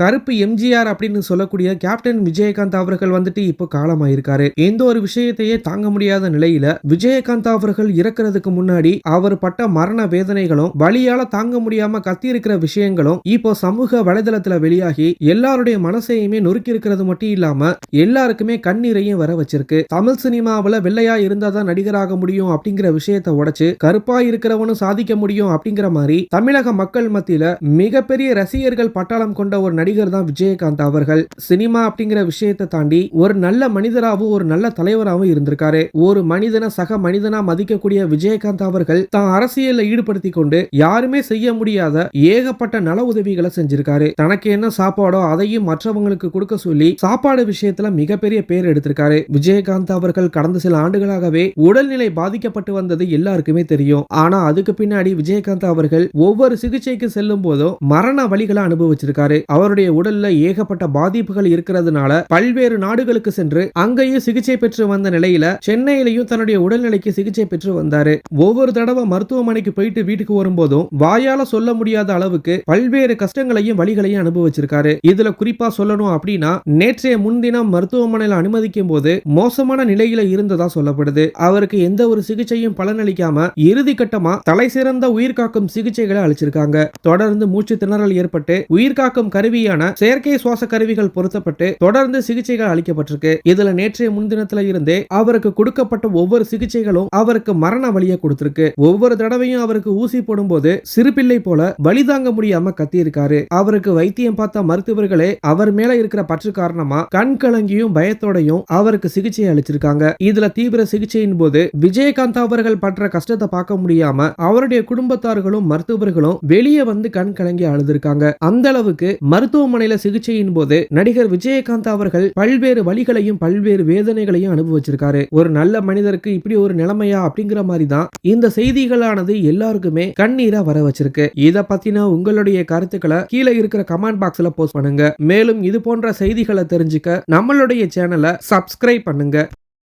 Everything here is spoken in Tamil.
கருப்பு எம்ஜிஆர் அப்படின்னு சொல்லக்கூடிய கேப்டன் விஜயகாந்த் அவர்கள் வந்துட்டு இப்போ காலமாயிருக்காரு. எந்த ஒரு விஷயத்தையே தாங்க முடியாத நிலையில விஜயகாந்த் அவர்கள் இறக்குறதுக்கு முன்னாடி அவர் பட்ட மரண வேதனைகளும் வழியால தாங்க முடியாம கத்தி இருக்கிற விஷயங்களும் இப்போ சமூக வலைதளத்துல வெளியாகி எல்லாருடைய மனசையுமே நொறுக்கி இருக்கிறது மட்டும் இல்லாம எல்லாருக்குமே கண்ணீரையும் வர வச்சிருக்கு. தமிழ் சினிமாவுல வெள்ளையா இருந்தாதான் நடிகராக முடியும் அப்படிங்கிற விஷயத்தை உடைச்சு கருப்பா இருக்கிறவனும் சாதிக்க முடியும் அப்படிங்கிற மாதிரி தமிழக மக்கள் மத்தியில மிகப்பெரிய ரசிகர்கள் பட்டாளம் கொண்ட ஒரு நடிகர் தான் விஜயகாந்த் அவர்கள். சினிமா அப்படிங்கிற விஷயத்தை தாண்டி ஒரு நல்ல மனிதராகவும் ஒரு நல்ல தலைவராகவும் இருந்திருக்காரு. ஒரு மனிதனை சக மனிதனா மதிக்கக்கூடிய விஜயகாந்த் அவர்கள் தான் அரசியலில் ஈடுபடுத்தி கொண்டு யாருமே செய்ய முடியாத ஏகப்பட்ட நல உதவிகளை செஞ்சிருக்காரு. தனக்கு என்ன சாப்பாடோ அதையும் மற்றவங்களுக்கு கொடுக்க சொல்லி சாப்பாடு விஷயத்துல மிகப்பெரிய பேர் எடுத்திருக்காரு. விஜயகாந்த் அவர்கள் கடந்த சில ஆண்டுகளாகவே உடல்நிலை பாதிக்கப்பட்டு வந்தது எல்லாருக்குமே தெரியும். ஆனா அதுக்கு பின்னாடி விஜயகாந்த் அவர்கள் ஒவ்வொரு சிகிச்சைக்கு செல்லும் போதும் மரண வழிகளை அனுபவிச்சிருக்காரு. அவருடைய அவருடைய உடல்ல ஏகப்பட்ட பாதிப்புகள் இருக்கிறதுனால பல்வேறு நாடுகளுக்கு சென்று அங்கேயும் சிகிச்சை பெற்று வந்த நிலையில சென்னையிலையும் தன்னுடைய உடல்நிலைக்கு சிகிச்சை பெற்று வந்தாரு. ஒவ்வொரு தடவை மருத்துவமனைக்கு போயிட்டு வீட்டுக்கு வரும்போதும் வாயால சொல்ல முடியாத அளவுக்கு பல்வேறு கஷ்டங்களையும் வழிகளையும் அனுபவிச்சிருக்காரு. இதுல குறிப்பா சொல்லணும் அப்படின்னா நேற்றைய முன்தினம் மருத்துவமனையில அனுமதிக்கும் போது மோசமான நிலையில இருந்ததா சொல்லப்படுது. அவருக்கு எந்த ஒரு சிகிச்சையும் பலனளிக்காம இறுதி கட்டமா தலை சிறந்த உயிர்காக்கும் சிகிச்சைகளை அளிச்சிருக்காங்க. தொடர்ந்து மூச்சு திணறல் ஏற்பட்டு உயிர்காக்கும் கருவி கருவியான செயற்கை சுவாச கருவிகள் பொருத்தப்பட்டு தொடர்ந்து சிகிச்சைகள் அளிக்கப்பட்டிருக்கு. இதுல நேற்றைய முன்தினத்துல இருந்தே அவருக்கு கொடுக்கப்பட்ட ஒவ்வொரு சிகிச்சைகளும் அவருக்கு மரண வழியை கொடுத்திருக்கு. ஒவ்வொரு தடவையும் அவருக்கு ஊசி போடும்போது சிறுபிள்ளை போல வலி தாங்க முடியாம கத்தியிருக்காரு. அவருக்கு வைத்தியம் பார்த்த மருத்துவர்களே அவர் மேல இருக்கிற பற்று காரணமா கண் கலங்கியும் பயத்தோடையும் அவருக்கு சிகிச்சை அளிச்சிருக்காங்க. இதுல தீவிர சிகிச்சையின் போது விஜயகாந்த் அவர்கள் பற்ற கஷ்டத்தை பார்க்க முடியாம அவருடைய குடும்பத்தார்களும் மருத்துவர்களும் வெளியே வந்து கண் கலங்கி அழுதுருக்காங்க. அந்த அளவுக்கு மருத்துவமனையில சிகிச்சையின் போது நடிகர் விஜயகாந்த் அவர்கள் பல்வேறு வழிகளையும் பல்வேறு வேதனைகளையும் அனுபவிச்சிருக்காரு. ஒரு நல்ல மனிதருக்கு இப்படி ஒரு நிலைமையா அப்படிங்கிற மாதிரி தான் இந்த செய்திகளானது எல்லாருக்குமே கண்ணீரா வர வச்சிருக்கு. இத பத்தின உங்களுடைய கருத்துக்களை கீழே இருக்கிற கமெண்ட் பாக்ஸ்ல போஸ்ட் பண்ணுங்க. மேலும் இது போன்ற செய்திகளை தெரிஞ்சுக்க நம்மளுடைய சேனலை சப்ஸ்கிரைப் பண்ணுங்க.